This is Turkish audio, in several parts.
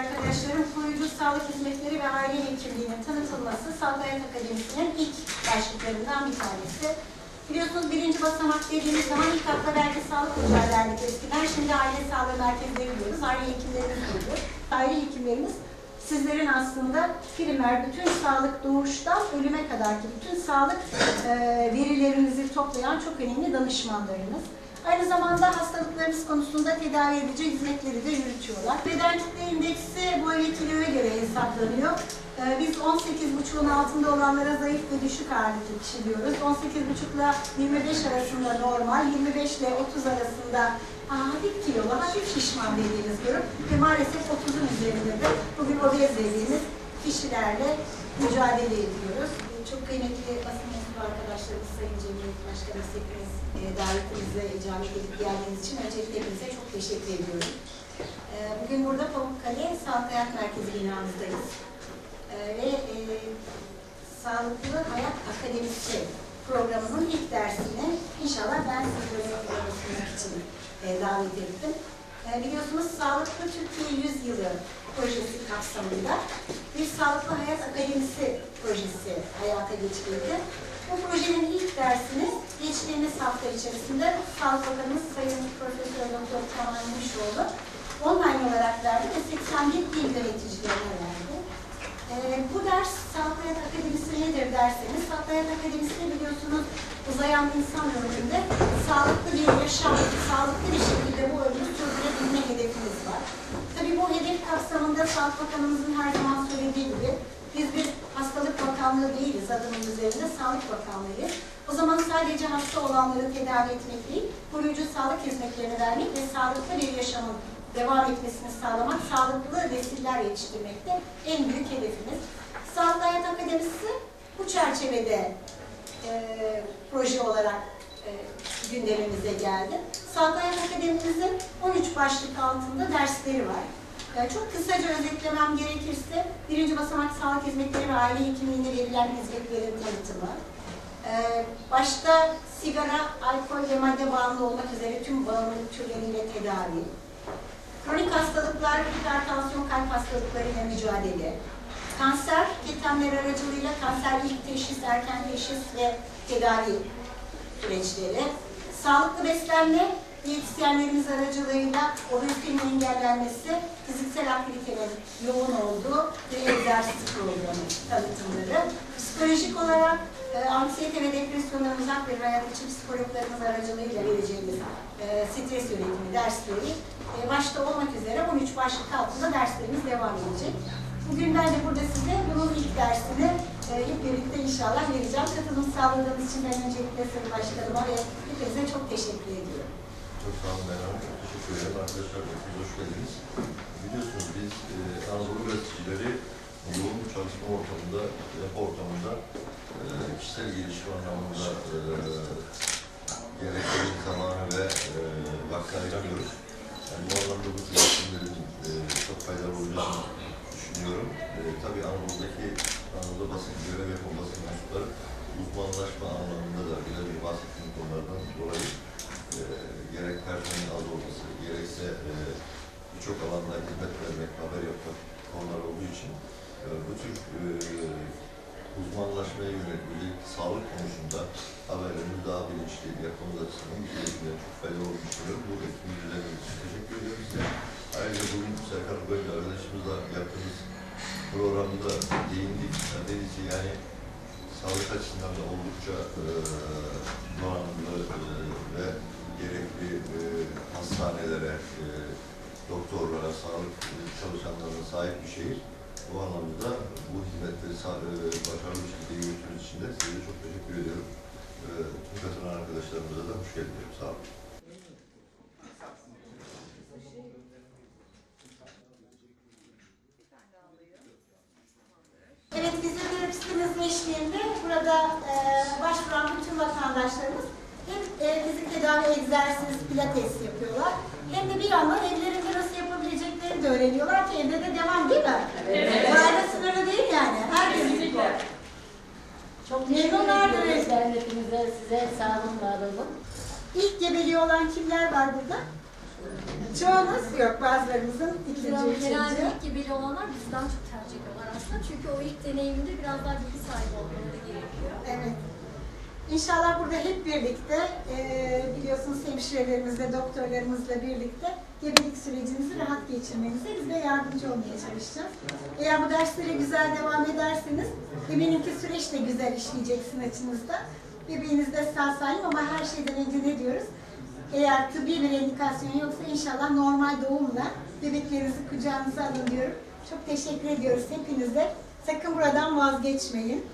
arkadaşlarım. Koruyucu sağlık hizmetleri ve aile hekimliğinin tanıtılması Sağlık Akademisi'nin ilk başlıklarından bir tanesi. Biliyorsunuz birinci basamak dediğimiz zaman ilk akla belki sağlık ocağı eskiden. Şimdi aile sağlığı merkezleri diyoruz. Aile hekimlerimiz diyoruz. Aile hekimlerimiz sizlerin aslında primer bütün sağlık doğuştan ölüme kadarki bütün sağlık e, verilerinizi toplayan çok önemli danışmanlarınız. Aynı zamanda hastalıklarınız konusunda tedavi edici hizmetleri de yürütüyorlar. Beden kitle indeksi boy ve kiloya göre hesaplanıyor. Ee, Biz 18,5'un altında olanlara zayıf ve düşük ağırlıklı kişi diyoruz. 18,5 ile 25 arasında normal, 25 ile 30 arasında hafif kilolu, hafif şişman dediğimiz grup ve maalesef 30'un üzerinde de bugün obez dediğimiz kişilerle mücadele ediyoruz. Çok kıymetli basın mensubu arkadaşlarımız, Sayın Cemiyet Başkanımız hepiniz e, davetimize icabet edip geldiğiniz için öncelikle hepinize çok teşekkür ediyorum. E, Bugün burada Pamukkale Sağlık Hayat Merkezi binamızdayız. E, Ve e, Sağlıklı Hayat Akademisi programının ilk dersini inşallah ben sizlere sunmak için e, davet ettim. E, Biliyorsunuz Sağlıklı Türkiye 100 Yılı projesi kapsamında bir Sağlıklı Hayat Akademisi projesi hayata geçirildi. Bu projenin ilk dersini geçtiğimiz hafta içerisinde Sağlık Bakanımız Sayın Profesör Doktor Kemal Gümüşoğlu online olarak verdi ve 81 il yöneticilerine verdi. Ee, bu ders Sağlık Hayat Akademisi nedir derseniz, Sağlık Hayat Akademisi biliyorsunuz uzayan insan ömründe sağlıklı bir yaşam, sağlıklı bir şekilde bu ömrü sürdürebilme hedefimiz var. Tabii bu hedef Sağlık Bakanımızın her zaman söylediği gibi biz bir hastalık bakanlığı değiliz adının üzerinde sağlık bakanlığıyız. O zaman sadece hasta olanları tedavi etmek değil, koruyucu sağlık hizmetlerini vermek ve sağlıklı bir yaşamın devam etmesini sağlamak, sağlıklı nesiller yetiştirmekte en büyük hedefimiz. Sağlık Hayat Akademisi bu çerçevede e, proje olarak e, gündemimize geldi. Sağlık Hayat Akademimizin 13 başlık altında dersleri var. E, çok kısaca özetlemem gerekirse, birinci basamak sağlık hizmetleri ve aile hekimliğinde verilen hizmetlerin tanıtımı, e, başta sigara, alkol ve madde bağımlı olmak üzere tüm bağımlılık türleriyle tedavi, kronik hastalıklar, hipertansiyon, kalp hastalıklarıyla mücadele, kanser, ketenler aracılığıyla kanser ilk teşhis, erken teşhis ve tedavi süreçleri, sağlıklı beslenme, diyetisyenlerimiz aracılığıyla obezitenin engellenmesi, fiziksel aktivitenin yoğun olduğu ve egzersiz programı tanıtımları, psikolojik olarak e, anksiyete ve depresyondan uzak bir hayat için psikologlarımız aracılığıyla vereceğimiz e, stres yönetimi dersleri e, başta olmak üzere 13 başlık altında derslerimiz devam edecek. Bugün ben de burada size bunun ilk dersini e, hep birlikte inşallah vereceğim. Katılım sağladığınız için ben öncelikle Sayın Başkanıma ve hepinize çok teşekkür ediyorum. Çok sağ olun Meral Hanım. Teşekkür ederim. Arkadaşlar hepiniz hoş geldiniz. Biliyorsunuz biz e, Anadolu gazetecileri yoğun çalışma ortamında, yapı ortamında e, kişisel gelişim anlamında e, gerekli zamanı ve e, vakti ayıramıyoruz. Yani bu anlamda bu tür eğitimlerin e, çok faydalı olacağını düşünüyorum. E, tabii Anadolu'daki Anadolu basın görev yapan basın mensupları uzmanlaşma anlamında da biraz bir bahsettiğim konulardan dolayı e, gerek personelin az olması, gerekse e, birçok alanda hizmet vermek, haber yapmak konular olduğu için e, bu tür e, uzmanlaşmaya yönelik özellikle sağlık konusunda haberlerimiz daha bilinçli yapmamız açısından eğitimden çok faydalı olduğunu düşünüyorum. Bu eğitimin üzerine için teşekkür ediyorum size. Ayrıca bugün Serkan Böyle arkadaşımızla yaptığımız programda değindik. Dedisi yani sağlık açısından da oldukça e, donanımlı e, ve gerekli e, hastanelere, e, doktorlara, sağlık çalışanlarına sahip bir şehir. Bu anlamda bu hizmetleri e, başarılı bir şekilde yürüttüğünüz için de size çok teşekkür ediyorum. E, tüm katılan arkadaşlarımıza da hoş geldiniz. Sağ olun. Evet, fizyoterapistimiz eşliğinde burada e, başvuran bütün vatandaşlarımız hem e, fizik tedavi, egzersiz, pilates yapıyorlar. Hem de bir yandan evlerinde nasıl yapabileceklerini de öğreniyorlar ki evde de devam değil mi? Evet. Aile sınırı değil yani. Herkes Çok teşekkür Memnunlardır. ediyoruz devletimize, size sağlık var olun. İlk gebeliği olan kimler var burada? Çoğunuz yok, bazılarımızın ikinci, üçüncü. ilk gebeli olanlar bizden çok tercih ediyorlar aslında. Çünkü o ilk deneyimde biraz daha bilgi sahibi olmaları gerekiyor. Evet. İnşallah burada hep birlikte, eee, biliyorsunuz hemşirelerimizle, doktorlarımızla birlikte gebelik sürecinizi rahat geçirmenize biz de yardımcı olmaya çalışacağız. Eğer bu derslere güzel devam ederseniz, eminim ki süreç de güzel işleyeceksin açınızda. Bebeğiniz de sağ salim ama her şeyden önce ne diyoruz? Eğer tıbbi bir indikasyon yoksa inşallah normal doğumla bebeklerinizi kucağınıza alın diyorum. Çok teşekkür ediyoruz hepinize. Sakın buradan vazgeçmeyin.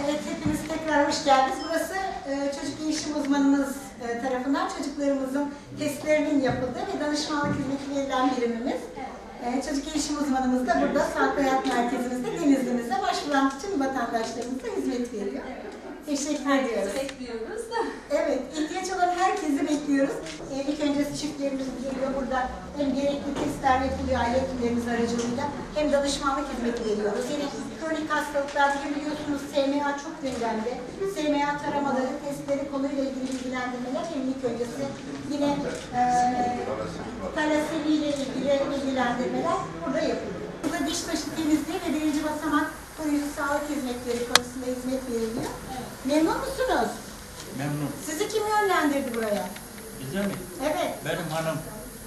Evet, hepiniz tekrar hoş geldiniz. Burası e, çocuk gelişim uzmanımız e, tarafından çocuklarımızın testlerinin yapıldığı ve danışmanlık hizmeti verilen birimimiz. E, çocuk gelişim uzmanımız da burada Sağlık Hayat Merkezimizde Denizli'mizde başvuran tüm vatandaşlarımıza hizmet veriyor. Teşekkür ediyoruz. bekliyoruz. Evet, ihtiyaç olan herkesi bekliyoruz. Ee, ilk önce çiftlerimiz geliyor burada. Hem gerekli testler yapılıyor aile hekimlerimiz aracılığıyla hem danışmanlık hizmeti veriyoruz. Yine kronik hastalıklar biliyorsunuz SMA çok gündemde. SMA taramaları, testleri konuyla ilgili bilgilendirmeler hem ilk öncesi yine e, talasemi ile ilgili bilgilendirmeler burada yapılıyor. Burada diş taşı temizliği ve birinci basamak koruyucu sağlık hizmetleri konusunda hizmet veriliyor. Memnun musunuz? Memnun. Sizi kim yönlendirdi buraya? Bize mi? Evet. Benim hanım.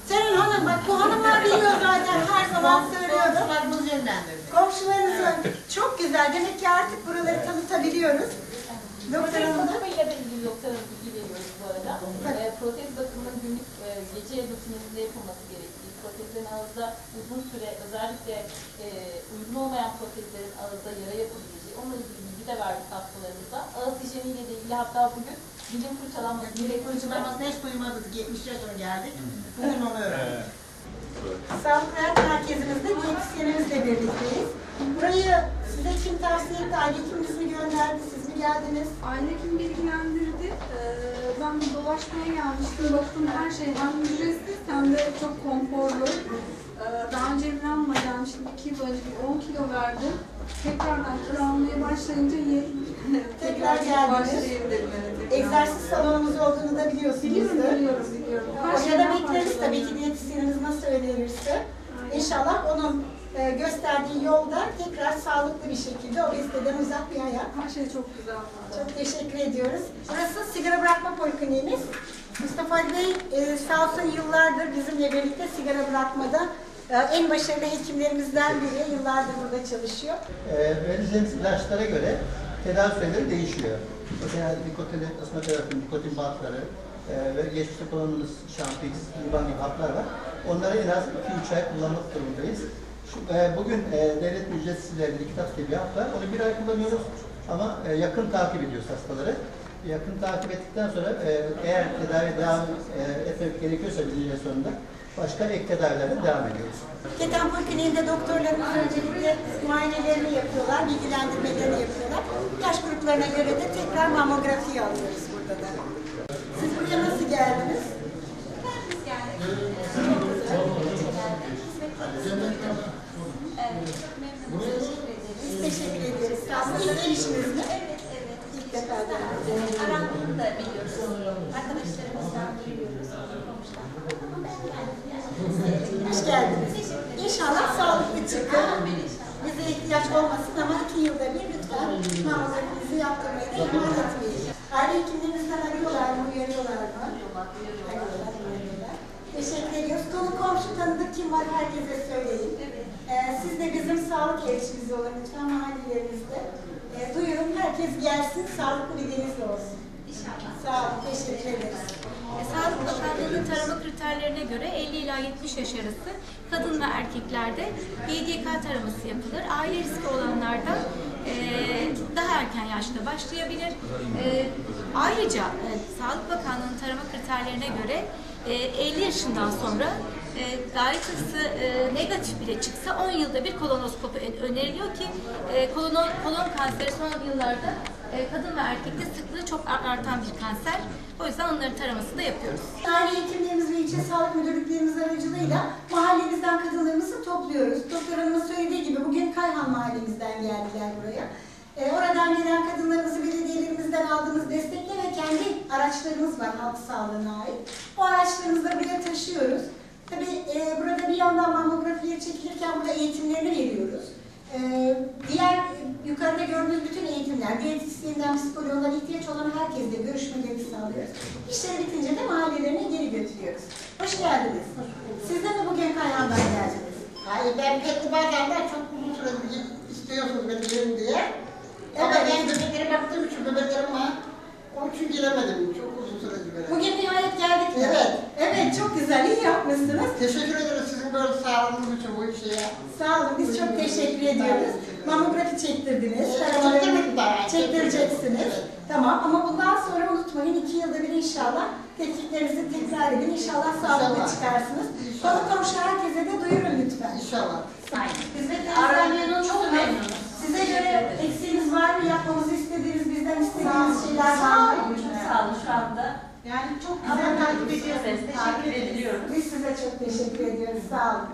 Senin hanım, bak bu hanımlar biliyor zaten her zaman söylüyordu. Komşularımız yönlendirdi. Komşularınızın çok güzel. Demek ki artık buraları tanıtabiliyoruz. Doktor Protez Hanım da. bakımıyla da ilgili doktora bilgi veriyoruz bu arada. Evet. Ee, protez bakımının günlük e, gece rutininizde yapılması gerektiği, protezlerin ağızda uzun süre özellikle e, uygun olmayan protezlerin ağızda yara yapabileceği, onunla ilgili bilgi de verdik hastalarımıza. Ağız hijyeniyle de ilgili hatta bugün dilim fırçalanması gerektiği Kurucularımız hiç duymadık. 70 yaşına geldik. Bugün onu öğrendik. Sağlık Hayat Merkezimizde diyetisyenimizle birlikteyiz. Burayı size kim tavsiye etti? Aile hekiminiz mi gönderdi? Siz mi geldiniz? Aile kim bilgilendirdi. Ee, ben dolaşmaya gelmiştim. Baktım her şey hem ücretsiz hem de çok konforlu. Ee, daha önce Hanım'a gelmiştim. 2 yıl önce bir 10 kilo verdim. Tekrardan kilo almaya başlayınca ye, Tekrar başlayayım dedim. Egzersiz salonumuz olduğunu da biliyorsunuz. Biliyorum, biliyorum, Orada da bekleriz tabii ki diyetisyenimiz nasıl önerirse. İnşallah onun e, gösterdiği yolda tekrar sağlıklı bir şekilde obeziteden uzak bir hayat. Her şey çok güzel. Çok teşekkür ediyoruz. Burası sigara bırakma polikliniğimiz. Mustafa Ali Bey e, sağ olsun yıllardır bizimle birlikte sigara bırakmada e, en başarılı hekimlerimizden biri. Yıllardır burada çalışıyor. e, vereceğimiz ilaçlara göre tedavi süreleri değişiyor. Mesela nikotin, ısma terapi, nikotin bantları e, ve geçmişte kullandığımız şampix, liban gibi haplar var. Onları en az 2-3 ay kullanmak durumundayız. Şu, e, bugün e, devlet ücretsiz verdiği kitap gibi bir hap var. Onu bir ay kullanıyoruz ama e, yakın takip ediyoruz hastaları. Yakın takip ettikten sonra e, eğer tedavi devam e, etmek gerekiyorsa ay sonunda başka ek tedavilerle devam ediyoruz. Keten Polikliniğinde doktorlarımız öncelikle muayenelerini yapıyorlar, bilgilendirmelerini yapıyorlar. Yaş gruplarına göre de tekrar mamografiyi alıyoruz burada da. Siz buraya nasıl geldiniz? Biz teşekkür ediyoruz. Sağ olun. İlk gelişiniz mi? Evet, evet. Defa geldiniz. Arandığını da biliyoruz. Arkadaşlarımızdan. Hoş geldiniz. İnşallah sağlıklı çıkın. Bize ihtiyaç olmasın ama iki yılda bir lütfen mamografinizi yaptırmayı da ihmal etmeyin. Aile hekimlerimizden arıyorlar mı, uyarıyorlar mı? Teşekkür ediyoruz. Konu komşu tanıdık kim var herkese söyleyin. Ee, siz de bizim sağlık elçimiz olun lütfen mahallelerimizde. Ee, duyurun herkes gelsin, sağlıklı bir denizli olsun. İnşallah. Sağ olun, teşekkür ederiz. E, Sağlık Bakanlığı'nın tarama kriterlerine göre 50 ila 70 yaş arası kadın ve erkeklerde YGK taraması yapılır. Aile riski olanlarda e, daha erken yaşta başlayabilir. E, ayrıca e, Sağlık Bakanlığı'nın tarama kriterlerine göre e, 50 yaşından sonra e, ısı e, negatif bile çıksa 10 yılda bir kolonoskopi öneriliyor ki e, kolonon, kolon kanseri son yıllarda e, kadın ve erkekte sıklığı çok ar- artan bir kanser. O yüzden onların taramasını da yapıyoruz. Aile hekimlerimiz ve ilçe sağlık müdürlüklerimiz aracılığıyla mahallemizden kadınlarımızı topluyoruz. Doktor Hanım'ın söylediği gibi bugün Kayhan mahallemizden geldiler buraya. Ee, oradan gelen kadınlarımızı belediyelerimizden aldığımız destekle ve kendi araçlarımız var halk sağlığına ait. Bu araçlarımızı buraya taşıyoruz. Tabii e, burada bir yandan mamografiye çekilirken burada eğitimlerini veriyoruz. E, diğer yukarıda gördüğünüz bütün eğitimler, diyetisyeninden psikoloğundan ihtiyaç olan herkesle görüşmeleri sağlıyoruz. İşleri bitince de mahallelerine geri götürüyoruz. Hoş geldiniz. Siz de mi bugün Kayhan'dan geldiniz? Hayır ben pek bazen de çok uzun süredir istiyorsunuz beni gelin diye. Ama Evet. ben bebeklere baktığım için bebeklerim var. Onun için gelemedim. Çok uzun süredir böyle. Bugün nihayet geldik? Evet. Evet, çok güzel, iyi yapmışsınız. Teşekkür ederim sizin böyle sağlığınız için bu işe. Sağ olun, biz çok teşekkür ediyoruz. Mamografi çektirdiniz, çektirmedim daha. çektireceksiniz. Evet. Tamam ama bundan sonra unutmayın, iki yılda bir inşallah tetkiklerinizi tekrar edin. İnşallah sağlıklı çıkarsınız. Konu komşu herkese de duyurun lütfen. İnşallah. Hizmetlerinizden Yani çok güzel takip ediyoruz. Teşekkür ediliyoruz. Biz size çok teşekkür ediyoruz. Sağ olun.